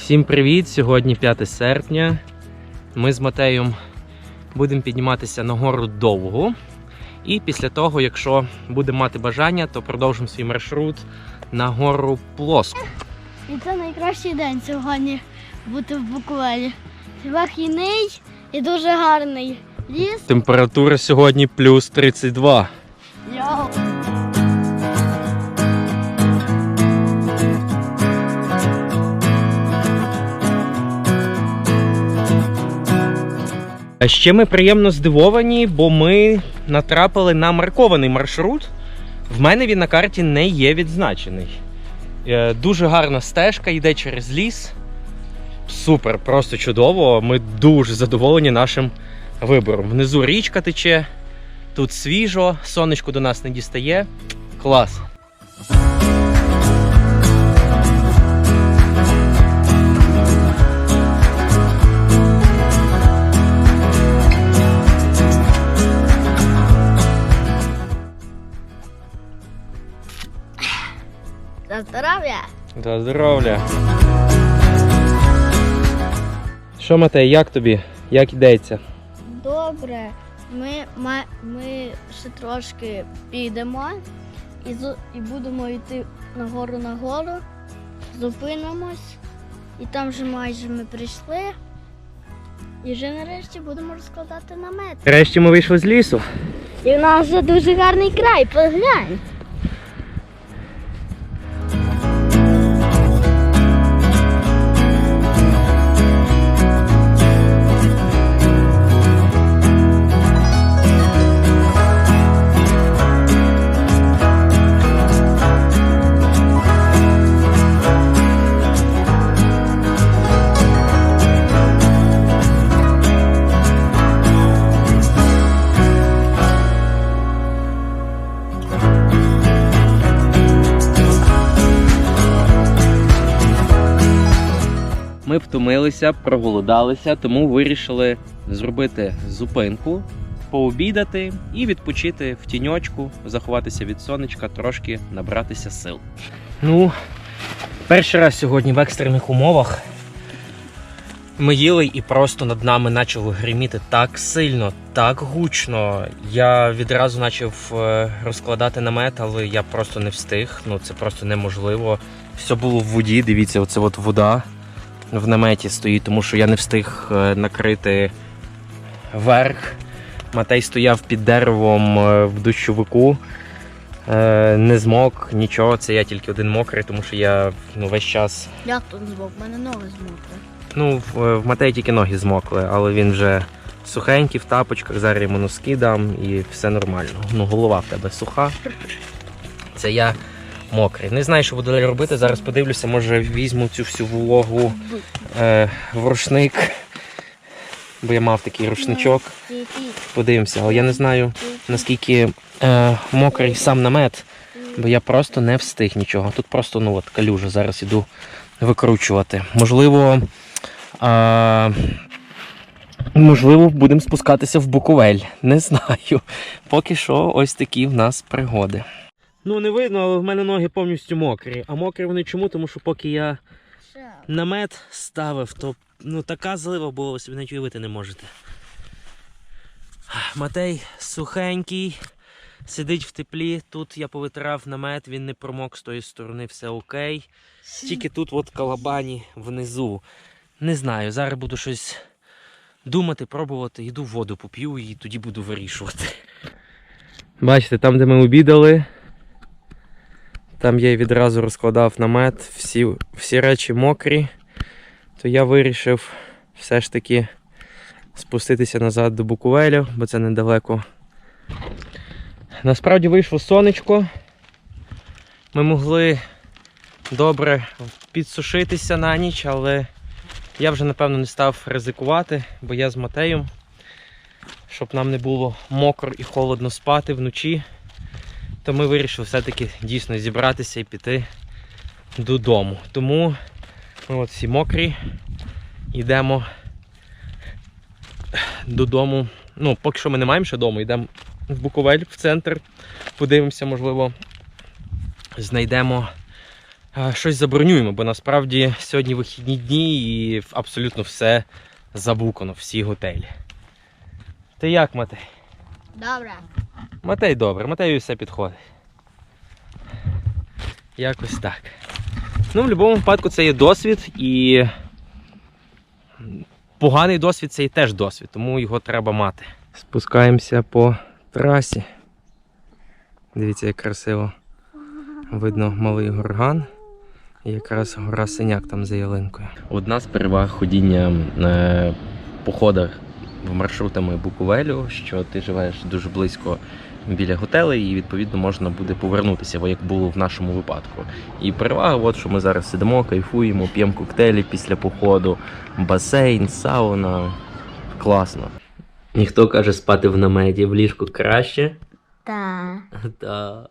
Всім привіт! Сьогодні 5 серпня. Ми з Матеєм будемо підніматися на гору довго. І після того, якщо будемо мати бажання, то продовжимо свій маршрут на гору плоску. І це найкращий день сьогодні бути в Буковелі. Вихідний і дуже гарний ліс. Температура сьогодні плюс 32. Ще ми приємно здивовані, бо ми натрапили на маркований маршрут. В мене він на карті не є відзначений. Е, Дуже гарна стежка йде через ліс. Супер, просто чудово. Ми дуже задоволені нашим вибором. Внизу річка тече, тут свіжо, сонечко до нас не дістає. Клас. Здоров'я! За здоров'я. Що, Матей, як тобі? Як йдеться? Добре. Ми, ми ще трошки підемо і, і будемо йти нагору нагору, зупинимось, і там вже майже ми прийшли. І вже нарешті будемо розкладати намет. Нарешті ми вийшли з лісу. І в нас вже дуже гарний край, поглянь. Ми втомилися, проголодалися, тому вирішили зробити зупинку, пообідати і відпочити в тіньочку, заховатися від сонечка, трошки набратися сил. Ну, перший раз сьогодні в екстрених умовах. Ми їли і просто над нами почало гриміти так сильно, так гучно. Я відразу почав е, розкладати намет, але я просто не встиг. Ну це просто неможливо. Все було в воді. Дивіться, оце от вода в наметі стоїть, тому що я не встиг е, накрити верх. Матей стояв під деревом е, в дощовику. Е, Не змок, нічого, це я тільки один мокрий, тому що я ну, весь час. Як тут збоку? В мене ноги змокли. Ну, в, в Матеї тільки ноги змокли, але він вже сухенький в тапочках, зараз йому носки дам і все нормально. Ну, голова в тебе суха. Це я мокрий. Не знаю, що буду далі робити. Зараз подивлюся, може візьму цю всю вологу е, в рушник. Бо я мав такий рушничок. Подивимося, але я не знаю наскільки е, мокрий сам намет, бо я просто не встиг нічого. Тут просто ну, от, калюжа. Зараз іду викручувати. Можливо, е, можливо, будемо спускатися в Буковель. Не знаю. Поки що ось такі в нас пригоди. Ну, не видно, але в мене ноги повністю мокрі. А мокрі вони чому? Тому що поки я намет ставив, то ну, така злива була, ви собі навіть уявити не можете. Матей сухенький, сидить в теплі. Тут я повитирав намет, він не промок з тої сторони, все окей. Тільки тут от калабані внизу. Не знаю, зараз буду щось думати, пробувати. Йду воду поп'ю і тоді буду вирішувати. Бачите, там, де ми обідали, там я відразу розкладав намет, всі, всі речі мокрі, то я вирішив все ж таки спуститися назад до Буковелю, бо це недалеко. Насправді вийшло сонечко. Ми могли добре підсушитися на ніч, але я вже напевно не став ризикувати, бо я з Матеєм, щоб нам не було мокро і холодно спати вночі, то ми вирішили все-таки дійсно зібратися і піти додому. Тому ми от всі мокрі, йдемо додому. Ну, поки що ми не маємо ще дому, йдемо в Буковель в центр. Подивимося, можливо, знайдемо е, щось забронюємо, бо насправді сьогодні вихідні дні і абсолютно все забукано, всі готелі. Ти як, Матей? Добре. Матей добре, Матею все підходить. Якось так. Ну, в будь-якому випадку це є досвід і поганий досвід це і теж досвід, тому його треба мати. Спускаємося по трасі. Дивіться, як красиво. Видно малий горган. І якраз гора синяк там за ялинкою. Одна з переваг ходіння е, по ходах маршрутами Буковелю, що ти живеш дуже близько біля готелей, і відповідно можна буде повернутися, бо як було в нашому випадку. І перевага, от що ми зараз сидимо, кайфуємо, п'ємо коктейлі після походу, басейн, сауна. Класно. Ніхто каже спати в наметі в ліжку краще. Так. Та